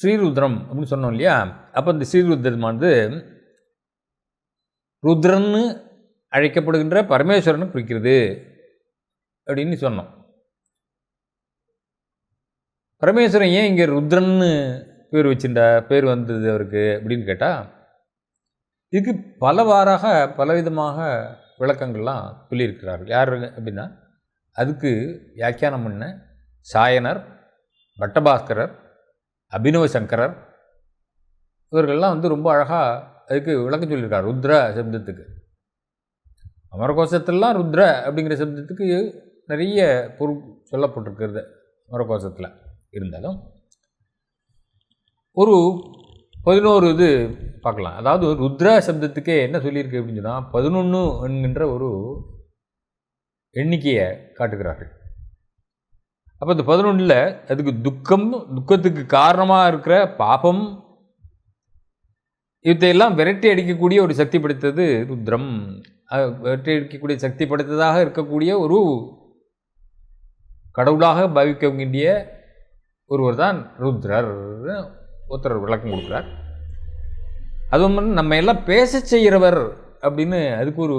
ஸ்ரீருத்ரம் அப்படின்னு சொன்னோம் இல்லையா? அப்போ இந்த ஸ்ரீருத்ரமானது ருத்ரன்னு அழைக்கப்படுகின்ற பரமேஸ்வரனை குறிக்கிறது அப்படின்னு சொன்னோம். பரமேஸ்வரன் ஏன் இங்கே ருத்ரன்னு பேர் வச்சுட்டா பேர் வந்தது அவருக்கு அப்படின்னு கேட்டால் இதுக்கு பலவாறாக பலவிதமாக விளக்கங்கள்லாம் சொல்லியிருக்கிறார்கள். யார் அப்படின்னா அதுக்கு வியாக்கியானம் பண்ண சாயனர் பட்டபாஸ்கரர் அபினவ சங்கரர் இவர்கள்லாம் வந்து ரொம்ப அழகாக அதுக்கு விளக்கம் சொல்லியிருக்கார் ருத்ர சப்தத்துக்கு. அமரகோஷத்திலலாம் ருத்ர அப்படிங்கிற சப்தத்துக்கு நிறைய பொருள் சொல்லப்பட்டிருக்கிறது அமரகோஷத்தில் இருந்தாலும். ஒரு பதினோரு இது பார்க்கலாம். அதாவது ருத்ர சப்தத்துக்கே என்ன சொல்லியிருக்கு அப்படின்னு சொன்னால் பதினொன்று என்கின்ற ஒரு எண்ணிக்கையை காட்டுகிறார்கள். அப்போ இந்த பதினொன்றில் அதுக்கு துக்கம் துக்கத்துக்கு காரணமாக இருக்கிற பாபம் இவற்றையெல்லாம் விரட்டி அடிக்கக்கூடிய ஒரு சக்தி படைத்தது ருத்ரம். விரட்டி அடிக்கக்கூடிய சக்தி படைத்ததாக இருக்கக்கூடிய ஒரு கடவுளாக பாவிக்க வேண்டிய ஒருவர் தான் ருத்ரர். ஒருத்தர் விளக்கம் கொடுக்குறார். அதுவும் நம்ம எல்லாம் பேச செய்கிறவர் அப்படின்னு அதுக்கு ஒரு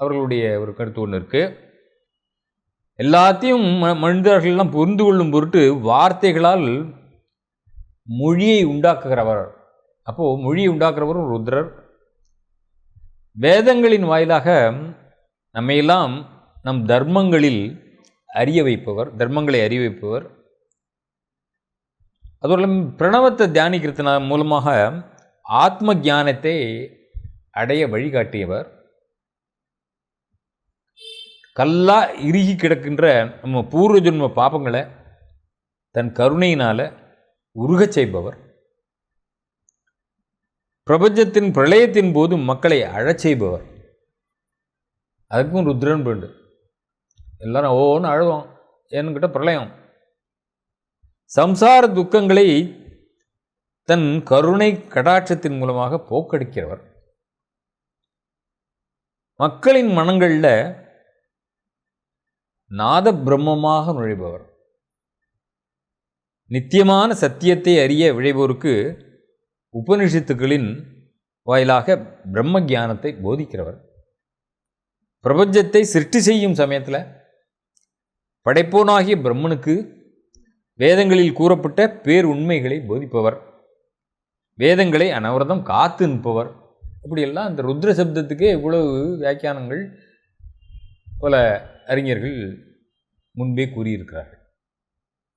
அவர்களுடைய ஒரு கருத்து ஒன்று இருக்குது எல்லாத்தையும் ம மனிதர்கள்லாம் புரிந்து கொள்ளும் பொருட்டு வார்த்தைகளால் மொழியை உண்டாக்குகிறவர். அப்போது மொழியை உண்டாக்குறவர் ருத்ரர். வேதங்களின் வாயிலாக நம்மையெல்லாம் நம் தர்மங்களில் அறிய வைப்பவர் தர்மங்களை அறிய வைப்பவர். அதோட பிரணவத்தை தியானிக்கிறதுனா மூலமாக ஆத்ம ஞானத்தை அடைய வழிகாட்டியவர். கல்லா இறுகி கிடக்கின்ற நம்ம பூர்வ ஜென்ம பாபங்களை தன் கருணையினால் உருகச் செய்பவர். பிரபஞ்சத்தின் பிரளயத்தின் போது மக்களை அழச் செய்பவர். அதுக்கும் ருத்ரன் பேண்டு. எல்லாரும் ஓன்னு அழுவோம். என்கிட்ட பிரளயம். சம்சார துக்கங்களை தன் கருணை கடாட்சத்தின் மூலமாக போக்கடிக்கிறவர். மக்களின் மனங்களில் நாத பிரம்மமாக நுழைபவர். நித்தியமான சத்தியத்தை அறிய விழைவோருக்கு உபனிஷத்துக்களின் வாயிலாக பிரம்ம ஜானத்தை போதிக்கிறவர். பிரபஞ்சத்தை சிருஷ்டி செய்யும் சமயத்தில் படைப்போனாகிய பிரம்மனுக்கு வேதங்களில் கூறப்பட்ட பேர் உண்மைகளை போதிப்பவர். வேதங்களை அனவரதம் காத்து நிற்பவர். இப்படியெல்லாம் அந்த ருத்ர சப்தத்துக்கே இவ்வளவு வியாக்கியானங்கள் பல அறிஞர்கள் முன்பே கூறியிருக்கிறார்கள்.